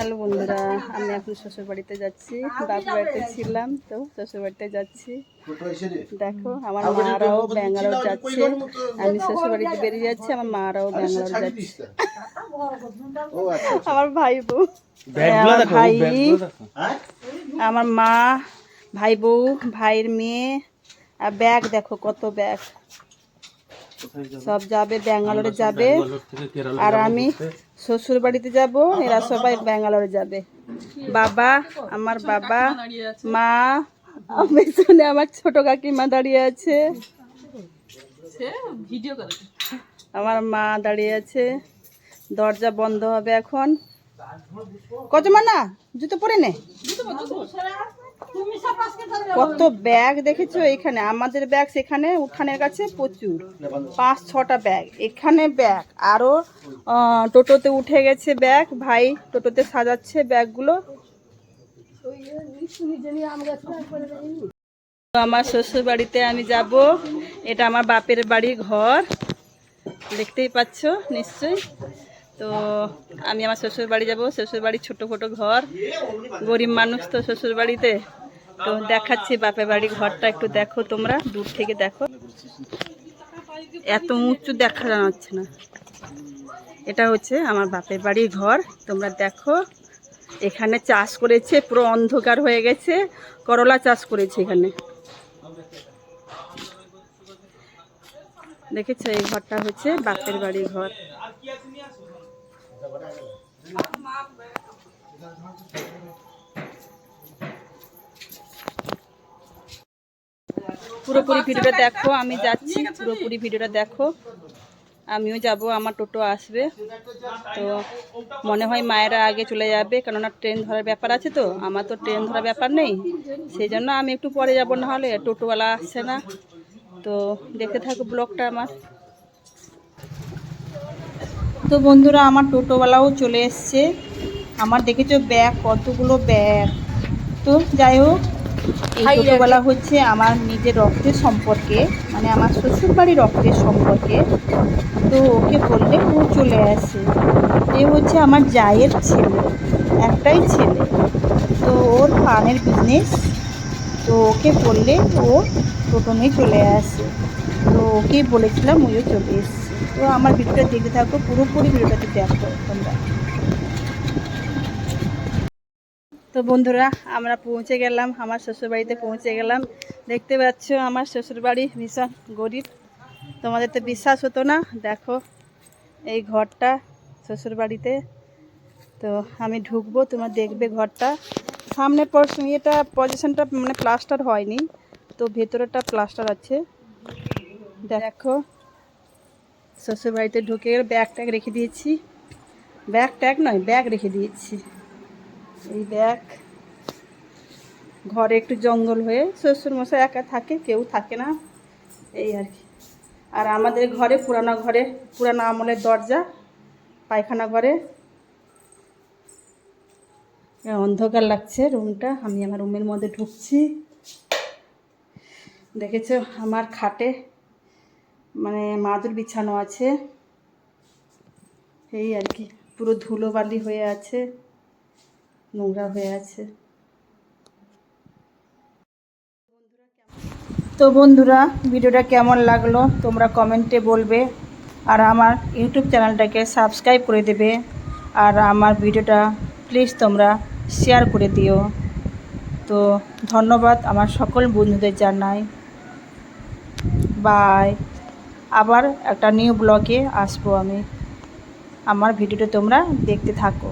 Hello বন্ধুরা আমি এখন শ্বশুর বাড়িতে যাচ্ছি। বাপ বাড়িতে ছিলাম তো শ্বশুর বাড়িতে যাচ্ছি। দেখো আমার মারাও ব্যাঙ্গালোর যাচ্ছে। আমি শ্বশুর বাড়িতে বেরিয়ে যাচ্ছি আমার মারাও ব্যাঙ্গালোর যাচ্ছে। আমার ভাই বউ। আমার ভাই আমার মা ভাই বউ ভাইয়ের মেয়ে আর ব্যাগ দেখো কত ব্যাগ। সব যাবে ব্যাঙ্গালোরে যাবে। আর আমি শ্বশুর বাড়িতে যাব, এরা সবাই ব্যাঙ্গালোরে যাবে। বাবা, আমার বাবা, মা পেছনে আমার ছোট কাকিমা দাঁড়িয়ে আছে। আমার মা দাঁড়িয়ে আছে। দরজা বন্ধ হবে এখন। কত মানা জুতো পরে নে। কত ব্যাগ দেখেছ এখানে? আমাদের ব্যাগ সেখানে উঠানের কাছে প্রচুর। পাঁচ, ছটা ব্যাগ। এখানে ব্যাগ। আরও টোটোতে উঠে গেছে ব্যাগ। ভাই টোটোতে সাজাচ্ছে ব্যাগগুলো। আমার শ্বশুর বাড়িতে আমি যাব। এটা আমার বাপের বাড়ি ঘর। দেখতেই পাচ্ছ, নিশ্চয়ই। তো আমি আমার শ্বশুর বাড়ি যাব। শ্বশুর বাড়ি ছোটো ছোটো ঘর। গরিব মানুষ তো শ্বশুর বাড়িতে তো দেখাচ্ছি বাপের বাড়ি ঘরটা একটু দেখো তোমরা, দূর থেকে দেখো। এত উঁচু দেখা যাচ্ছে না। এটা হচ্ছে আমার বাপের বাড়ির ঘর, তোমরা দেখো। এখানে চাষ করেছে, পুরো অন্ধকার হয়ে গেছে, করলা চাষ করেছে এখানে। দেখেছ, এই ঘরটা হচ্ছে বাপের বাড়ির ঘর। পুরোপুরি ভিডিওটা দেখো, আমি যাচ্ছি, পুরোপুরি ভিডিওটা দেখো। আমিও যাব, আমার টোটো আসবে। তো মনে হয় মায়েরা আগে চলে যাবে, কেননা ট্রেন ধরার ব্যাপার আছে তো, আমার তো ট্রেন ধরার ব্যাপার নেই। সেই জন্য আমি একটু পরে যাব না হলে টোটোওয়ালা আসছে না। তো দেখতে থাকো ব্লগটা আমার। তো বন্ধুরা, আমার টোটোওয়ালাও চলে এসছে। আমার দেখেছ ব্যাগ, কতগুলো ব্যাগ। তো যাই হোক এই টোটোওয়ালা হচ্ছে আমার নিজের রক্তের সম্পর্কে মানে আমার শ্বশুর বাড়ির রক্তের সম্পর্কে। তো ওকে বললে ও চলে আসে। এ হচ্ছে আমার জায়ের ছেলে একটাই ছেলে। তো ওর পানের বিজনেস তো ওকে বললে ও টোটো চলে আসে। তো ওকেই বলেছিলাম ওইও চলে এসছে। তো আমার ভিডিওটা দেখতে থাকো পুরোপুরি ভিডিওটাতে দেখো তোমরা। তো বন্ধুরা, আমরা পৌঁছে গেলাম, আমার শ্বশুরবাড়িতে পৌঁছে গেলাম। দেখতে পাচ্ছ আমার শ্বশুরবাড়ি ভীষণ গরিব। তোমাদের তো বিশ্বাস হতো না, দেখো এই ঘরটা শ্বশুরবাড়িতে। তো আমি ঢুকবো, তোমরা দেখবে ঘরটা। সামনে ইয়েটা পজিশনটা মানে প্লাস্টার হয়নি, তো ভেতরেটা প্লাস্টার আছে। দেখো, শ্বশুরবাড়িতে ঢুকে গেলে ব্যাগ ট্যাগ রেখে দিয়েছি। ব্যাগ ট্যাগ নয় ব্যাগ রেখে দিয়েছি। এই দেখ, ঘরে একটু জঙ্গল হয়ে শ্বশুর মশাই একা থাকে, কেউ থাকে না, এই আর কি। আর আমাদের ঘরে, পুরানো ঘরে, পুরানো আমলের দরজা, পায়খানা ঘরে। অন্ধকার লাগছে রুমটা, আমি আমার রুমের মধ্যে ঢুকছি। দেখেছ, আমার খাটে মানে মাদুর বিছানো আছে। এই আর কি, পুরো ধুলো বালি হয়ে আছে। নোংরা হয়ে আছে। তো বন্ধুরা, ভিডিওটা কেমন লাগল তোমরা কমেন্টে বলবে। আর আমার ইউটিউব চ্যানেলটাকে সাবস্ক্রাইব করে দেবে। আর আমার ভিডিওটা প্লিজ তোমরা শেয়ার করে দিও। তো ধন্যবাদ আমার সকল বন্ধুদের জানাই। বাই। আবার একটা নিউ ব্লগে আসব আমি। আমার ভিডিওটা তোমরা দেখতে থাকো।